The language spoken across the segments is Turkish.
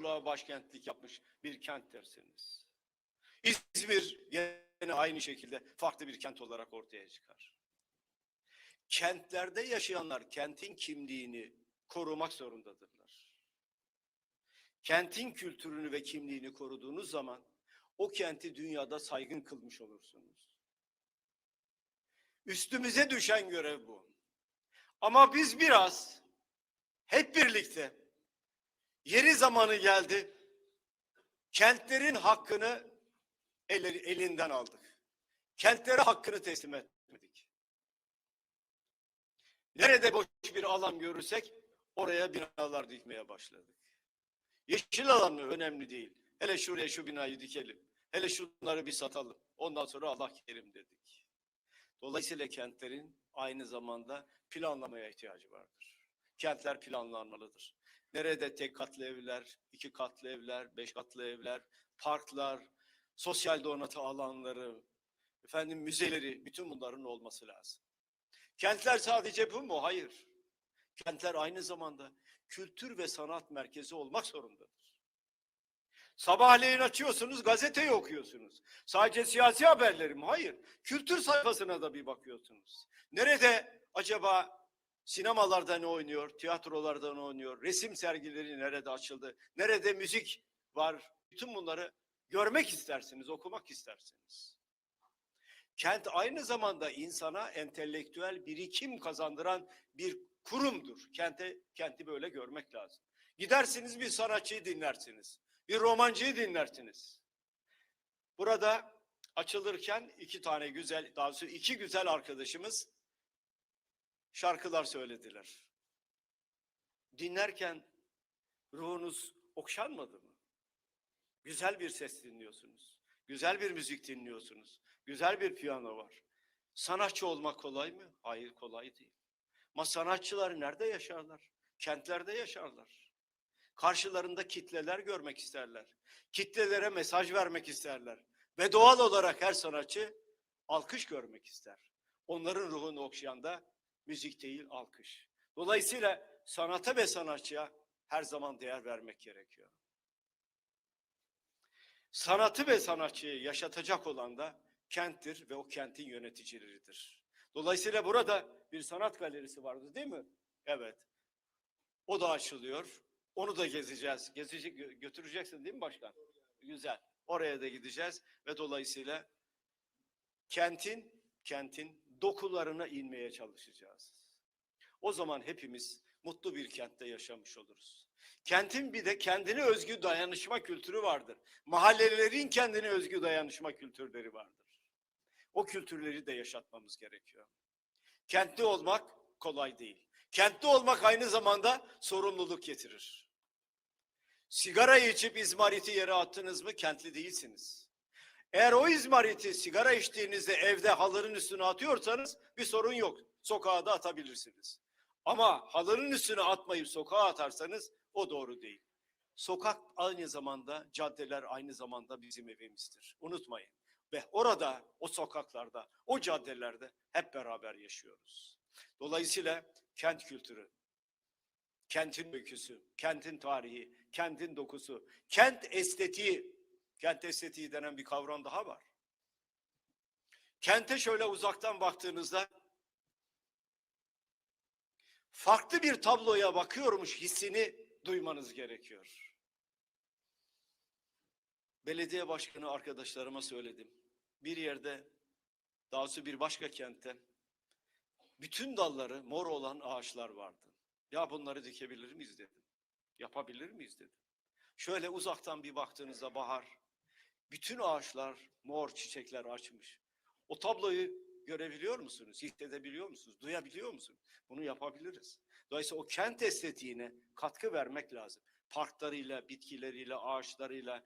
İmparatorluğa başkentlik yapmış bir kent dersiniz. İzmir yine aynı şekilde farklı bir kent olarak ortaya çıkar. Kentlerde yaşayanlar kentin kimliğini korumak zorundadırlar. Kentin kültürünü ve kimliğini koruduğunuz zaman o kenti dünyada saygın kılmış olursunuz. Üstümüze düşen görev bu. Ama biz biraz hep birlikte yeri zamanı geldi. Kentlerin hakkını elleri, elinden aldık. Kentlere hakkını teslim etmedik. Nerede boş bir alan görürsek oraya binalar dikmeye başladık. Yeşil alan mı? Önemli değil. Hele şuraya şu binayı dikelim. Hele şunları bir satalım. Ondan sonra Allah kerim dedik. Dolayısıyla kentlerin aynı zamanda planlamaya ihtiyacı vardır. Kentler planlanmalıdır. Nerede tek katlı evler, iki katlı evler, beş katlı evler, parklar, sosyal donatı alanları, efendim müzeleri, bütün bunların olması lazım. Kentler sadece bu mu? Hayır. Kentler aynı zamanda kültür ve sanat merkezi olmak zorundadır. Sabahleyin açıyorsunuz, gazeteyi okuyorsunuz. Sadece siyasi haberleri mi? Hayır. Kültür sayfasına da bir bakıyorsunuz. Nerede acaba sinemalarda ne oynuyor, tiyatrolarda ne oynuyor, resim sergileri nerede açıldı, nerede müzik var? Bütün bunları görmek istersiniz, okumak istersiniz. Kent aynı zamanda insana entelektüel birikim kazandıran bir kurumdur. Kente, kenti böyle görmek lazım. Gidersiniz bir sanatçıyı dinlersiniz. Bir romancıyı dinlersiniz. Burada açılırken iki tane güzel, daha doğrusu iki güzel arkadaşımız şarkılar söylediler. Dinlerken ruhunuz okşanmadı mı? Güzel bir ses dinliyorsunuz. Güzel bir müzik dinliyorsunuz. Güzel bir piyano var. Sanatçı olmak kolay mı? Hayır kolay değil. Ama sanatçılar nerede yaşarlar? Kentlerde yaşarlar. Karşılarında kitleler görmek isterler. Kitlelere mesaj vermek isterler. Ve doğal olarak her sanatçı alkış görmek ister. Onların ruhunu okşayan da müzik değil alkış. Dolayısıyla sanata ve sanatçıya her zaman değer vermek gerekiyor. Sanatı ve sanatçıyı yaşatacak olan da kenttir ve o kentin yöneticileridir. Dolayısıyla burada bir sanat galerisi vardı değil mi? Evet. O da açılıyor. Onu da gezeceğiz. Gezecek, gö- götüreceksin değil mi başkan? Güzel. Oraya da gideceğiz ve dolayısıyla kentin kentin dokularına inmeye çalışacağız. O zaman hepimiz mutlu bir kentte yaşamış oluruz. Kentin bir de kendine özgü dayanışma kültürü vardır. Mahallelerin kendine özgü dayanışma kültürleri vardır. O kültürleri de yaşatmamız gerekiyor. Kentli olmak kolay değil. Kentli olmak aynı zamanda sorumluluk getirir. Sigarayı içip izmariti yere attınız mı kentli değilsiniz. Eğer o izmariti sigara içtiğinizde evde halının üstüne atıyorsanız bir sorun yok. Sokağa da atabilirsiniz. Ama halının üstüne atmayıp sokağa atarsanız o doğru değil. Sokak aynı zamanda, caddeler aynı zamanda bizim evimizdir. Unutmayın. Ve orada, o sokaklarda, o caddelerde hep beraber yaşıyoruz. Dolayısıyla kent kültürü, kentin öyküsü, kentin tarihi, kentin dokusu, kent estetiği, kent estetiği denen bir kavram daha var. Kente şöyle uzaktan baktığınızda farklı bir tabloya bakıyormuş hissini duymanız gerekiyor. Belediye başkanı arkadaşlarıma söyledim. Bir yerde, daha doğrusu bir başka kentte bütün dalları mor olan ağaçlar vardı. Ya bunları dikebilir miyiz dedim. Yapabilir miyiz dedim. Şöyle uzaktan bir baktığınızda bahar, bütün ağaçlar mor çiçekler açmış. O tabloyu görebiliyor musunuz? Hissedebiliyor musunuz? Duyabiliyor musunuz? Bunu yapabiliriz. Dolayısıyla o kent estetiğine katkı vermek lazım. Parklarıyla, bitkileriyle, ağaçlarıyla,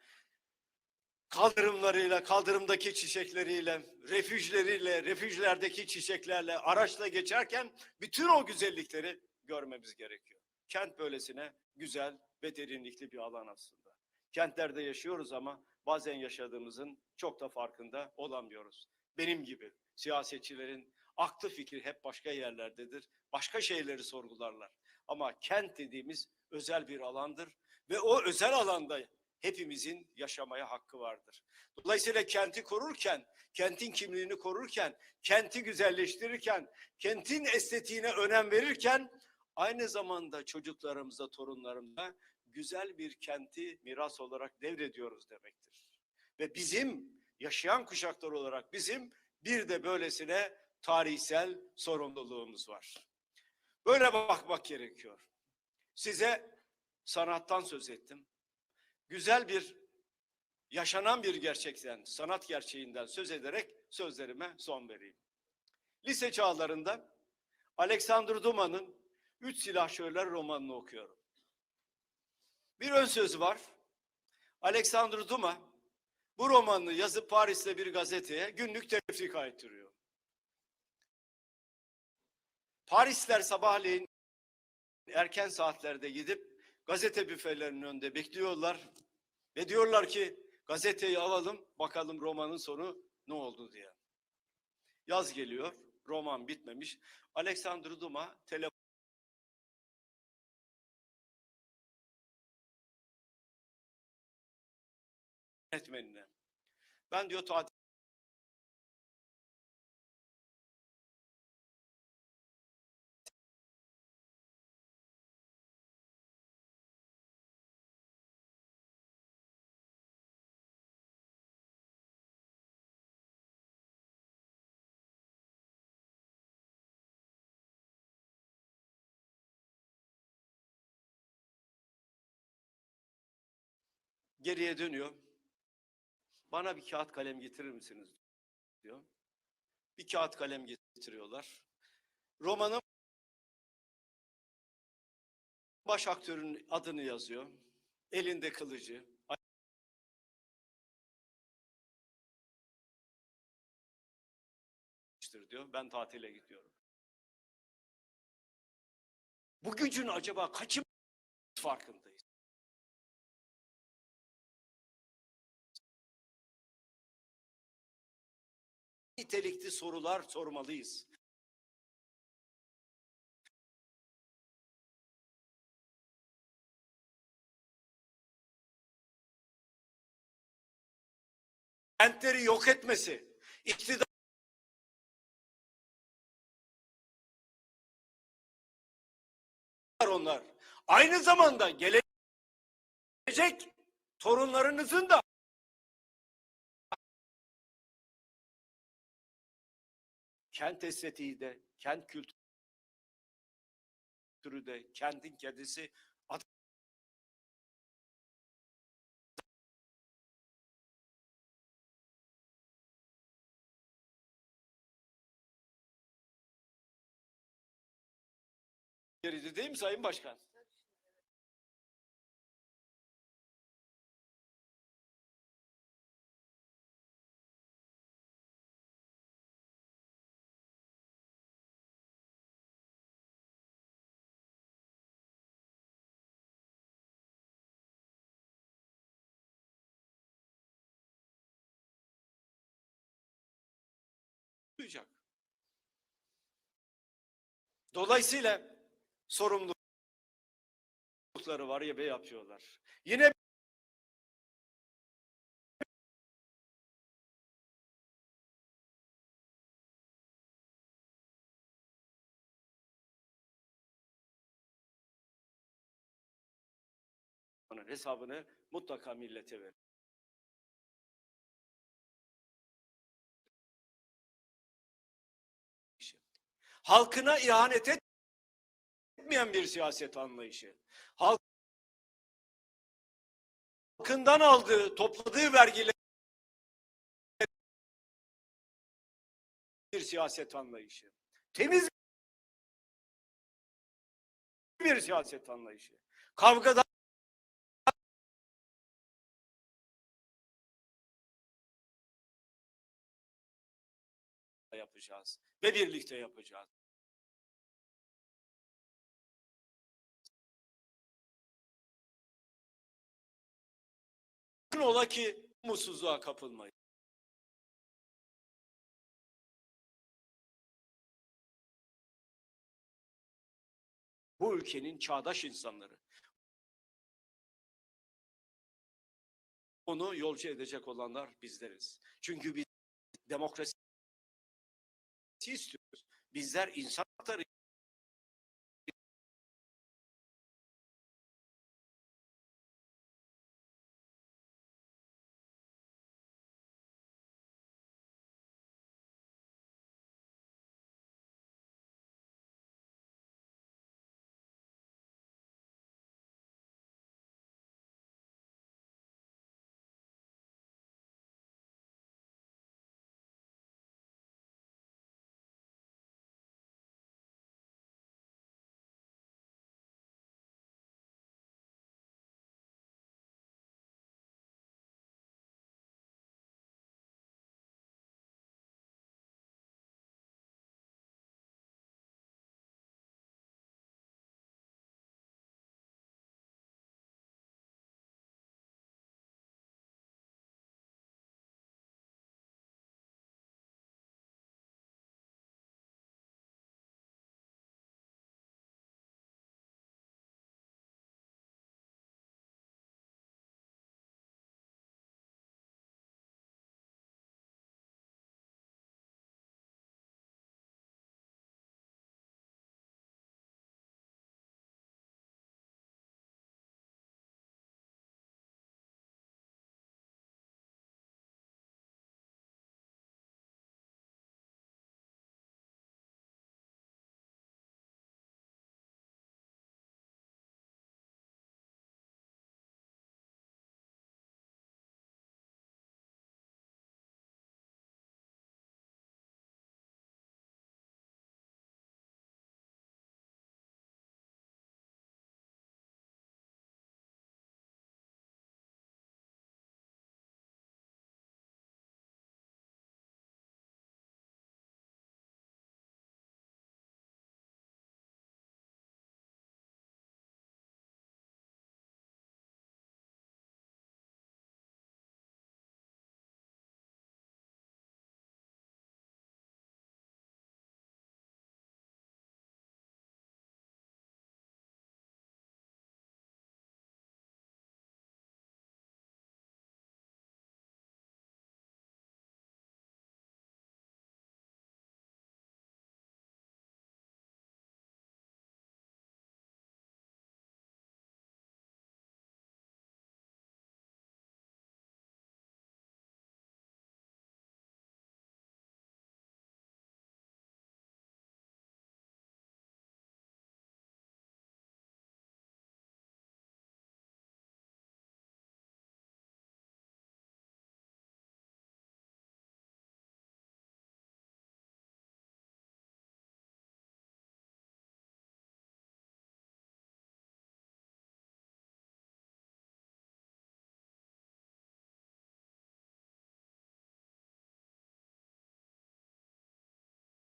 kaldırımlarıyla, kaldırımdaki çiçekleriyle, refüjleriyle, refüjlerdeki çiçeklerle, araçla geçerken bütün o güzellikleri görmemiz gerekiyor. Kent böylesine güzel ve derinlikli bir alan aslında. Kentlerde yaşıyoruz ama bazen yaşadığımızın çok da farkında olamıyoruz. Benim gibi siyasetçilerin aklı fikri hep başka yerlerdedir. Başka şeyleri sorgularlar. Ama kent dediğimiz özel bir alandır Ve o özel alanda hepimizin yaşamaya hakkı vardır. Dolayısıyla kenti korurken, kentin kimliğini korurken, kenti güzelleştirirken, kentin estetiğine önem verirken aynı zamanda çocuklarımıza, torunlarımıza güzel bir kenti miras olarak devrediyoruz demektir. Ve bizim yaşayan kuşaklar olarak bizim bir de böylesine tarihsel sorumluluğumuz var. Böyle bakmak gerekiyor. Size sanattan söz ettim. Güzel bir yaşanan bir gerçekten, sanat gerçeğinden söz ederek sözlerime son vereyim. Lise çağlarında Alexander Dumas'ın Üç Silahşörler romanını okuyorum. Bir ön söz var. Alexander Dumas bu romanını yazıp Paris'te bir gazeteye günlük tefrika ettiriyor. Parisler sabahleyin erken saatlerde gidip gazete büfelerinin önünde bekliyorlar ve diyorlar ki gazeteyi alalım bakalım romanın sonu ne oldu diye. Yaz geliyor, roman bitmemiş. Alexander Dumas telefon yönetmenine. Ben diyor tatil geriye dönüyor. Bana bir kağıt kalem getirir misiniz diyor. Bir kağıt kalem getiriyorlar. Romanın baş aktörün adını yazıyor. Elinde kılıcı. diyor. Ben tatile gidiyorum. Bu gücün acaba kaçım farkındayız? Nitelikli sorular sormalıyız. Kentleri yok etmesi, iktidar onlar. Aynı zamanda gelecek torunlarınızın da kent estetiği de, kent kültürü de, kentin kendisi yeriydi değil mi Sayın Başkan? Dolayısıyla sorumlulukları var ya ve yapıyorlar. Yine hesabını mutlaka millete ver. Halkına ihanet etmeyen bir siyaset anlayışı. Halkından aldığı, topladığı vergiler bir siyaset anlayışı. Temiz bir siyaset anlayışı. Kavgadan yapacağız ve birlikte yapacağız. ola ki mutsuzluğa kapılmayın. Bu ülkenin çağdaş insanları, onu yolcu edecek olanlar bizleriz. Çünkü biz demokrasi istiyoruz. Bizler insan hakları